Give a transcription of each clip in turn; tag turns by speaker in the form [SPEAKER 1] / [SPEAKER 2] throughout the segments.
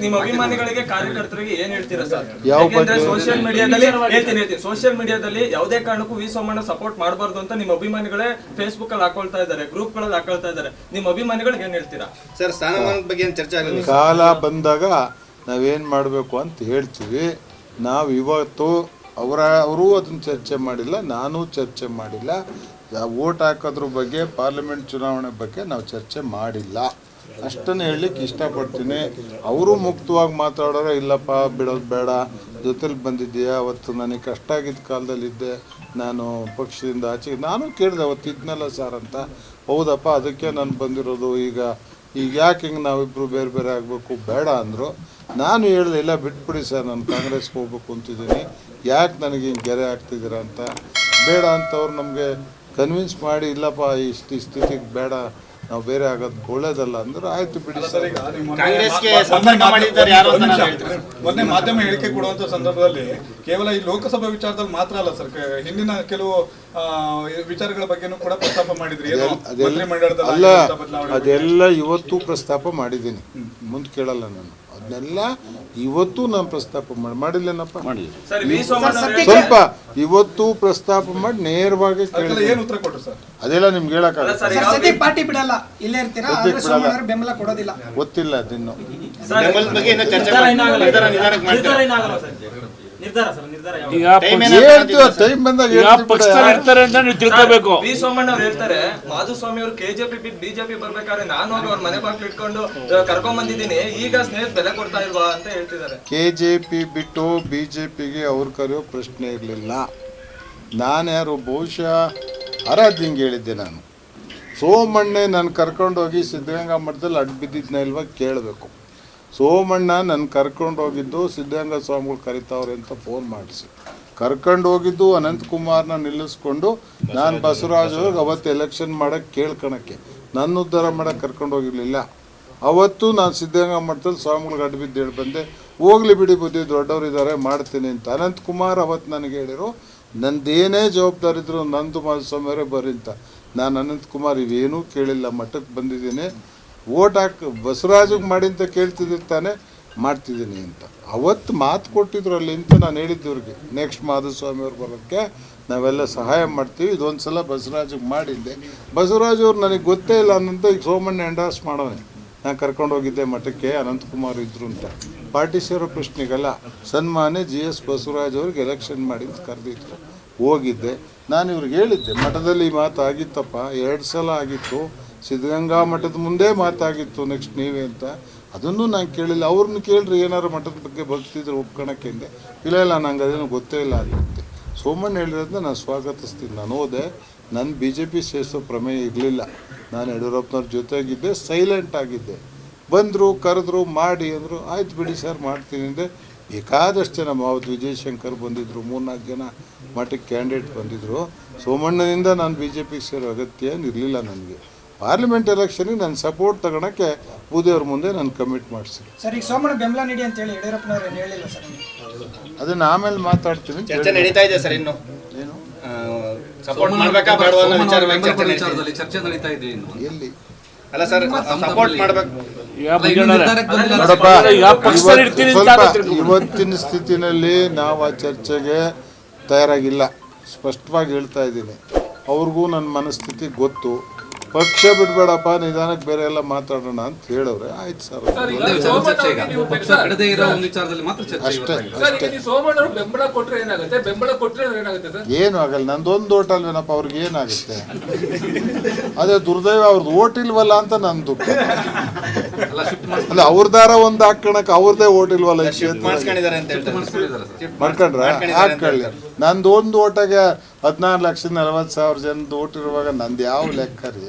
[SPEAKER 1] ನಿಮ್ಮ ಅಭಿಮಾನಿಗಳಿಗೆ ಕಾರ್ಯಕರ್ತರಿಗೆ ಏನ್ ಹೇಳ್ತೀರಾ ಸರ್? ಯಾಕೆಂದ್ರೆ ಸೋಷಿಯಲ್ ಮೀಡಿಯಾದಲ್ಲಿ ಹೇಳ್ತೀನಿ ಹೇಳ್ತೀನಿ. ಸೋಷಿಯಲ್ ಮೀಡಿಯಾದಲ್ಲಿ ಯಾವುದೇ ಕಾರಣಕ್ಕೂ ವಿ ಸೋಮಣ್ಣ ಸಪೋರ್ಟ್ ಮಾಡಬಾರ್ದು ಅಂತ ನಿಮ್ಮ ಅಭಿಮಾನಿಗಳೇ ಫೇಸ್ಬುಕ್ ಅಲ್ಲಿ ಹಾಕೊಳ್ತಾ ಇದ್ದಾರೆ ಗ್ರೂಪ್ಗಳಲ್ಲಿ ಹಾಕೊಳ್ತಾ ಇದ್ದಾರೆ. ನಿಮ್ಮ ಅಭಿಮಾನಿಗಳಿಗೆ ಏನ್ ಹೇಳ್ತೀರಾ?
[SPEAKER 2] ಸರ್ ಸ್ಥಾನಮಾನದ ಬಗ್ಗೆ ಏನ್ ಚರ್ಚೆ ಆಗಲಿಲ್ಲ
[SPEAKER 3] ಕಾಲ ಬಂದಾಗ ನಾವೇನ್ ಮಾಡಬೇಕು ಅಂತ ಹೇಳ್ತೀವಿ. ನಾವು ಇವತ್ತು ಅವರ ಅವರೂ ಅದನ್ನ ಚರ್ಚೆ ಮಾಡಿಲ್ಲ ನಾನು ಚರ್ಚೆ ಮಾಡಿಲ್ಲ. ಓಟ್ ಹಾಕೋದ್ರ ಬಗ್ಗೆ ಪಾರ್ಲಿಮೆಂಟ್ ಚುನಾವಣೆ ಬಗ್ಗೆ ನಾವು ಚರ್ಚೆ ಮಾಡಿಲ್ಲ. ಅಷ್ಟನ್ನು ಹೇಳಲಿಕ್ಕೆ ಇಷ್ಟಪಡ್ತೀನಿ. ಅವರು ಮುಕ್ತವಾಗಿ ಮಾತಾಡೋರೆ, ಇಲ್ಲಪ್ಪ, ಬಿಡೋದು ಬೇಡ, ಜೊತೆಲಿ ಬಂದಿದ್ದೀಯಾ, ಅವತ್ತು ನನಗೆ ಕಷ್ಟ ಆಗಿದ್ದ ಕಾಲದಲ್ಲಿದ್ದೆ, ನಾನು ಪಕ್ಷದಿಂದ ಆಚೆ ನಾನು ಕೇಳಿದೆ ಅವತ್ತು ಇದ್ನಲ್ಲ ಸರ್ ಅಂತ. ಹೌದಪ್ಪ, ಅದಕ್ಕೆ ನಾನು ಬಂದಿರೋದು ಈಗ ಈಗ ಯಾಕೆ ಹಿಂಗೆ ನಾವಿಬ್ಬರು ಬೇರೆ ಬೇರೆ ಆಗಬೇಕು? ಬೇಡ ಅಂದರು. ನಾನು ಹೇಳಿದೆ, ಇಲ್ಲ, ಬಿಟ್ಬಿಡಿ ಸರ್, ನಾನು ಕಾಂಗ್ರೆಸ್ಗೆ ಹೋಗ್ಬೇಕು ಅಂತಿದ್ದೀನಿ. ಯಾಕೆ ನನಗೆ ಹಿಂಗೆ ಗೆರೆ ಆಗ್ತಿದ್ದೀರಾ ಅಂತ. ಬೇಡ ಅಂತವ್ರು ನಮಗೆ ಕನ್ವಿನ್ಸ್ ಮಾಡಿ, ಇಲ್ಲಪ್ಪ ಇಷ್ಟು ಸ್ಥಿತಿಗೆ ಬೇಡ. ನಾವು ಬೇರೆ ಆಗೋದು ಒಳ್ಳೇದಲ್ಲ ಅಂದ್ರೆ ಆಯ್ತು ಬಿಡಿ ಸರ್.
[SPEAKER 2] ಕಾಂಗ್ರೆಸ್ಗೆ ಸಂಪರ್ಕ ಮಾಡಿದ್ದಾರೆ ಯಾರು ಅಂತ ನಾನು ಹೇಳ್ತೀನಿ.
[SPEAKER 4] ಮೊನ್ನೆ ಮಾಧ್ಯಮ ಹೇಳಿಕೆ ಕೊಡುವಂತ ಸಂದರ್ಭದಲ್ಲಿ ಕೇವಲ ಈ ಲೋಕಸಭಾ ವಿಚಾರದಲ್ಲಿ ಮಾತ್ರ ಅಲ್ಲ ಸರ್ ಕ- ಹಿಂದಿನ ಕೆಲವು ಆ, ವಿಚಾರಗಳ ಬಗ್ಗೆನೂ ಕೂಡ ಪ್ರಸ್ತಾಪ ಮಾಡಿದ್ರಿ. ಏನು
[SPEAKER 3] ಅದೆಲ್ಲ
[SPEAKER 4] ಮಂತ್ರಿಮಂಡಲದಲ್ಲಿ
[SPEAKER 3] ಅಲ್ಲ
[SPEAKER 4] ಆಗಿರುವಂತ ಬದಲಾವಣೆ
[SPEAKER 3] ಅದೆಲ್ಲ ಇವತ್ತು ಪ್ರಸ್ತಾಪ ಮಾಡಿದ್ದೀನಿ. ಮುಂದೆ ಕೇಳಲ್ಲ ನಾನು. ಅದನ್ನೆಲ್ಲ ಇವತ್ತು ನಾನು ಪ್ರಸ್ತಾಪ ಮಾಡಿ ಮಾಡಿಲ್ಲೇನಪ್ಪ?
[SPEAKER 1] ಸರ್ ವಿ ಸೋಮಣ್ಣ ಅವ್ರು
[SPEAKER 3] ಸ್ವಲ್ಪ ಇವತ್ತು ಪ್ರಸ್ತಾಪ ಮಾಡಿ ನೇರವಾಗಿ
[SPEAKER 4] ಅದಕ್ಕೆಲ್ಲ
[SPEAKER 3] ಕೇಳಿ
[SPEAKER 4] ಏನ್ ಉತ್ತರ ಕೊಟ್ರು ಸರ್?
[SPEAKER 3] ಅದೆಲ್ಲ ನಿಮ್ಗೆ ಹೇಳಕ್ಕಾಗಲ್ಲ.
[SPEAKER 1] ಸರ್,
[SPEAKER 5] ಸರ್ ಸದ್ಯಕ್ಕೆ ಪಾರ್ಟಿ ಬಿಡಲ್ಲ. ಇಲ್ಲೇ ಇರ್ತೀರಾ? ಆದ್ರೆ ಬೆಂಬಲ ಕೊಡೋದಿಲ್ಲ.
[SPEAKER 3] ಗೊತ್ತಿಲ್ಲ ಅದಿನ್ನು.
[SPEAKER 2] ಬೆಂಬಲದ ಬಗ್ಗೆ ಇನ್ನೂ ಚರ್ಚೆ ಮಾಡಿ ನಿರ್ಧಾರ ನಿಧಾನಕ್ಕೆ ಮಾಡ್ತಾರೆ
[SPEAKER 1] ನಿರ್ಧಾರ ಸರ್? ನಿರ್ಧಾರ ಯಾವಾಗ?
[SPEAKER 6] ಈಗ
[SPEAKER 2] ಟೈಮ್
[SPEAKER 3] ಹೇಳ್ತೀವಿ ಟೈಮ್ ಬಂದಾಗ
[SPEAKER 6] ಯಾವ
[SPEAKER 3] ಹೇಳ್ತೀವಿ
[SPEAKER 6] ಪಕ್ಷದಲ್ಲಿ ಇರ್ತಾರೆ ಅಂತ ನೀವು ತಿಳ್ಕೋಬೇಕು.
[SPEAKER 1] ವಿ ಸೋಮಣ್ಣ ಅವ್ರು ಹೇಳ್ತಾರೆ ಮಾಧುಸ್ವಾಮಿ ಅವರು ಕೆಜೆಪಿ ಬಿಟ್ಟು ಬಿಜೆಪಿ ಬರ್ಬೇಕಾದ್ರೆ ನಾನು ಹೋಗಿ ಅವ್ರ ಮನೆ ಬಾಗ್ಲು ಇಟ್ಕೊಂಡು ಕರ್ಕೊಂಡ್ ಬಂದಿದ್ದೀನಿ. ಈಗ ಸ್ನೇಹಿತ ಬೆಲೆ ಕೊಡ್ತಾ ಇಲ್ವಾ ಅಂತ ಹೇಳ್ತಿದ್ದಾರೆ.
[SPEAKER 3] ಕೆ ಜೆ ಪಿ ಬಿಟ್ಟು ಬಿ ಜೆ ಪಿಗೆ ಅವ್ರು ಕರೆಯೋ ಪ್ರಶ್ನೆ ಇರಲಿಲ್ಲ. ನಾನು ಯಾರು? ಬಹುಶಃ ಆರಾಧ್ಯ ಹಿಂಗೆ ಹೇಳಿದ್ದೆ ನಾನು. ಸೋಮಣ್ಣೆ ನಾನು ಕರ್ಕೊಂಡೋಗಿ ಸಿದ್ಧಗಂಗಾ ಮಠದಲ್ಲಿ ಅಡ್ಡ ಬಿದ್ದಿದ್ನ ಇಲ್ವಾ ಕೇಳಬೇಕು. ಸೋಮಣ್ಣ ನನ್ನ ಕರ್ಕೊಂಡೋಗಿದ್ದು ಸಿದ್ಧಗಂಗಾ ಸ್ವಾಮಿಗಳು ಕರಿತಾವ್ರೆ ಅಂತ ಫೋನ್ ಮಾಡಿಸಿ. ಕರ್ಕೊಂಡು ಹೋಗಿದ್ದು ಅನಂತಕುಮಾರ್ನ ನಿಲ್ಲಿಸ್ಕೊಂಡು ನಾನು ಬಸವರಾಜ್ ಅವ್ರಿಗೆ ಅವತ್ತು ಎಲೆಕ್ಷನ್ ಮಾಡೋಕ್ಕೆ ಕೇಳ್ಕೊಳಕ್ಕೆ ನನ್ನ ಉದ್ಧಾರ ಮಾಡೋಕ್ಕೆ ಕರ್ಕೊಂಡು ಹೋಗಿರಲಿಲ್ಲ ಅವತ್ತು ನಾನು ಸಿದ್ಧಗಂಗಾ ಮಠದಲ್ಲಿ ಸ್ವಾಮಿಗಳಿಗೆ ಅಡ್ಡ ಬಿದ್ದು ಹೇಳಿ ಬಂದೆ. ಹೋಗ್ಲಿ ಬಿಡಿ ಬುದ್ಧಿ ದೊಡ್ಡವರು ಇದ್ದಾರೆ ಮಾಡ್ತೀನಿ ಅಂತ. ಅನಂತಕುಮಾರ್ ಅವತ್ತು ನನಗೆ ಹೇಳಿರು ನಂದೇನೇ ಜವಾಬ್ದಾರಿ ಇದ್ರು ನಂದು ಮಾಧುಸ್ವಾಮಿಯವರೇ ಅಂತ. ನಾನು ಅನಂತಕುಮಾರ್ ಇವೇನೂ ಕೇಳಿಲ್ಲ ಮಠಕ್ಕೆ ಬಂದಿದ್ದೀನಿ. ಓಟ್ ಹಾಕಿ ಬಸವರಾಜಿಗೆ ಮಾಡಿ ಅಂತ ಕೇಳ್ತಿದ್ದಿರ್ತಾನೆ ಮಾಡ್ತಿದ್ದೀನಿ ಅಂತ. ಅವತ್ತು ಮಾತು ಕೊಟ್ಟಿದ್ರು ಅಲ್ಲಿ ಅಂತ ನಾನು ಹೇಳಿದ್ದು ಇವ್ರಿಗೆ. ನೆಕ್ಸ್ಟ್ ಮಾಧುಸ್ವಾಮಿಯವ್ರು ಬರೋಕ್ಕೆ ನಾವೆಲ್ಲ ಸಹಾಯ ಮಾಡ್ತೀವಿ. ಇದೊಂದು ಸಲ ಬಸವರಾಜಿಗೆ ಮಾಡಿದ್ದೆ. ಬಸವರಾಜ್ ಅವ್ರು ನನಗೆ ಗೊತ್ತೇ ಇಲ್ಲ ಅನ್ನಂತ ಈಗ ಸೋಮಣ್ಣ ಎಂಡಾಸ್ ಮಾಡೋನೆ. ನಾನು ಕರ್ಕೊಂಡು ಹೋಗಿದ್ದೆ ಮಠಕ್ಕೆ, ಅನಂತಕುಮಾರ್ ಇದ್ರು ಅಂತ. ಪಾರ್ಟಿ ಸೇರೋ ಪ್ರಶ್ನೆಗಲ್ಲ ಸನ್ಮಾನ್ಯ ಜಿ ಎಸ್ ಬಸವರಾಜ್ ಅವ್ರಿಗೆ ಎಲೆಕ್ಷನ್ ಮಾಡಿ ಕರೆದಿದ್ರು. ಹೋಗಿದ್ದೆ. ನಾನು ಇವ್ರಿಗೆ ಹೇಳಿದ್ದೆ, ಮಠದಲ್ಲಿ ಈ ಮಾತು ಆಗಿತ್ತಪ್ಪ ಎರಡು ಸಲ ಆಗಿತ್ತು, ಸಿದ್ಧಗಂಗಾ ಮಠದ ಮುಂದೆ ಮಾತಾಗಿತ್ತು ನೆಕ್ಸ್ಟ್ ನೀವೇ ಅಂತ. ಅದನ್ನು ನಾನು ಕೇಳಿಲ್ಲ. ಅವ್ರನ್ನ ಕೇಳ್ರಿ ಏನಾರು ಮಠದ ಬಗ್ಗೆ ಭಕ್ತಿದ್ರೆ ಒಪ್ಕೊಳಕ್ಕೆ ಅಂದೆ. ಇಲ್ಲ ಇಲ್ಲ ನಂಗೆ ಅದೇನು ಗೊತ್ತೇ ಇಲ್ಲ ಅದಕ್ಕೆ ಸೋಮಣ್ಣ ಹೇಳಿರೋದನ್ನ ನಾನು ಸ್ವಾಗತಿಸ್ತೀನಿ. ನಾನು ಹೋದೆ. ನನ್ನ ಬಿ ಜೆ ಪಿ ಸೇರಿಸೋ ಪ್ರಮೇಯ ಇರಲಿಲ್ಲ. ನಾನು ಯಡಿಯೂರಪ್ಪನವ್ರ ಜೊತೆಗಿದ್ದೆ ಸೈಲೆಂಟ್ ಆಗಿದ್ದೆ. ಬಂದರು ಕರೆದ್ರು ಮಾಡಿ ಅಂದರು ಆಯ್ತು ಬಿಡಿ ಸರ್ ಮಾಡ್ತೀನಿ ಅಂದರೆ ಬೇಕಾದಷ್ಟು ಜನ ಮಾವತ್ ವಿಜಯಶಂಕರ್ ಬಂದಿದ್ದರು ಮೂರ್ನಾಲ್ಕು ಜನ ಮಠಕ್ಕೆ ಕ್ಯಾಂಡಿಡೇಟ್ ಬಂದಿದ್ದರು ಸೋಮಣ್ಣನಿಂದ ನಾನು ಬಿ ಜೆ ಪಿಗೆ ಸೇರೋ ಅಗತ್ಯ ಇರಲಿಲ್ಲ ನನಗೆ. ಪಾರ್ಲಿಮೆಂಟ್ ಎಲೆಕ್ಷನಿಗೆ ನಾನು ಸಪೋರ್ಟ್ ತಗೊಳಕ್ಕೆ ಬೂದಿಯವ್ರ ಮುಂದೆ ನಾನು ಕಮಿಟ್ ಮಾಡಿಸಿ
[SPEAKER 5] ಸರ್ ಈಗ ಸೋಮಣ್ಣ ಬೆಂಬಲ ನೀಡಿ ಅಂತ ಹೇಳಿ ಯಡಿಯೂರಪ್ಪನವ್ರು ಏನು ಹೇಳಿಲ್ಲ ಸರ್.
[SPEAKER 3] ಅದನ್ನು ಆಮೇಲೆ ಮಾತಾಡ್ತೀನಿ
[SPEAKER 2] ಚರ್ಚೆ ನಡೀತಾ ಇದೆ ಸರ್ ಇನ್ನು. ಸಪೋರ್ಟ್ ಮಾಡ್ಬೇಕಾ ಬೇಡವಾ ಅನ್ನೋ ವಿಚಾರ ಚರ್ಚೆ ನಡೀತಾ
[SPEAKER 7] ವಿಚಾರದಲ್ಲಿ ಚರ್ಚೆ ನಡೀತಾ ಇದೆ ಇನ್ನು
[SPEAKER 3] ಎಲ್ಲಿ?
[SPEAKER 2] ಅಲ್ಲ ಸರ್ ಸಪೋರ್ಟ್ ಮಾಡ್ಬೇಕು.
[SPEAKER 3] ನೋಡಪ್ಪ
[SPEAKER 6] ಪಕ್ಷದಲ್ಲಿ ಇರ್ತೀನಿ ಅಂತ
[SPEAKER 3] ಸ್ವಲ್ಪ. ಇವತ್ತಿನ ಸ್ಥಿತಿನಲ್ಲಿ ನಾವು ಆ ಚರ್ಚೆಗೆ ತಯಾರಾಗಿಲ್ಲ. ಸ್ಪಷ್ಟವಾಗಿ ಹೇಳ್ತಾ ಇದ್ದೀನಿ. ಅವ್ರಿಗೂ ನನ್ನ ಮನಸ್ಥಿತಿ ಗೊತ್ತು. ಪಕ್ಷ ಬಿಡಬೇಡಪ್ಪ ನಿಧಾನಕ್ಕೆ ಬೇರೆ ಎಲ್ಲ ಮಾತಾಡೋಣ ಅಂತ ಹೇಳವ್ರೆ ಆಯ್ತು ಸರ್.
[SPEAKER 7] ಒಂದೇ ವಿಚಾರ. ಚರ್ಚೆ ಈಗ ಪಕ್ಷ ಬಿಡದೇ ಇರೋ ಒಂದು ವಿಚಾರದಲ್ಲಿ ಮಾತ್ರ ಚರ್ಚೆ
[SPEAKER 3] ಅಷ್ಟೇ
[SPEAKER 7] ಇವತ್ತು.
[SPEAKER 3] ಅಷ್ಟೇ.
[SPEAKER 8] ಸೋಮಣ್ಣವರು ಬೆಂಬಲ ಕೊಟ್ರೆ ಏನಾಗುತ್ತೆ? ಬೆಂಬಲ ಕೊಟ್ರೆ ಏನಾಗುತ್ತೆ ಸರ್?
[SPEAKER 3] ಏನು ಆಗಲ್ಲ ನಂದೊಂದು ಓಟ್ ಅಲ್ವೇನಪ್ಪ ಅವ್ರಿಗೆ ಏನಾಗುತ್ತೆ? ಅದೇ ದುರ್ದೈವ ಅವ್ರದ್ದು ಓಟ್ ಇಲ್ವಲ್ಲ ಅಂತ ನನ್ನ ದುಃಖ
[SPEAKER 7] ಅಲ್ಲ ಶಿಫ್ಟ್ ಮಾಡಿ
[SPEAKER 3] ಅಲ್ಲ ಅವ್ರದಾರ ಒಂದು ಹಾಕೋಣಕ್ಕೆ ಅವ್ರದೇ ಓಟ್ ಇಲ್ವಲ್ಲ ಮಾಡ್ಕೊಂಡ್ರ? ಹಾಕೊಳ್ಳಿ. ನಂದು ಒಂದು ಓಟಾಗೆ ಹದಿನಾರು ಲಕ್ಷದ ನಲವತ್ತು ಸಾವಿರ ಜನದ ಓಟ್ ಇರುವಾಗ ನಂದು ಯಾವ ಲೆಕ್ಕ ರೀ?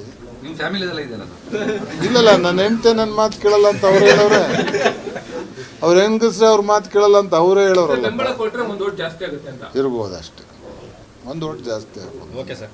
[SPEAKER 7] ನಿಮ್ಮ ಫ್ಯಾಮಿಲಿದೆಲ್ಲ ಇದೆಯಲ್ಲ ಅದು.
[SPEAKER 3] ಇಲ್ಲಲ್ಲ ನನ್ನ ಹೆಂಡತಿ ನನ್ನ ಮಾತು ಕೇಳಲ್ಲ ಅಂತ ಅವ್ರು ಹೇಳವ್ರೆ ಅವ್ರ ಹೆಂಗಸ್ರೆ ಅವ್ರ ಮಾತು ಕೇಳಲ್ಲ ಅಂತ ಅವರೇ ಹೇಳೋರಲ್ಲ.
[SPEAKER 8] ಬೆಂಬಲ ಕೊಟ್ರೆ ಒಂದು ಓಟ್ ಜಾಸ್ತಿ ಆಗುತ್ತೆ ಅಂತ.
[SPEAKER 3] ಇರ್ಬೋದು ಅಷ್ಟೇ. ಒಂದು ಓಟ್ ಜಾಸ್ತಿ ಆಗ್ಬೋದು
[SPEAKER 2] ಓಕೆ ಸರ್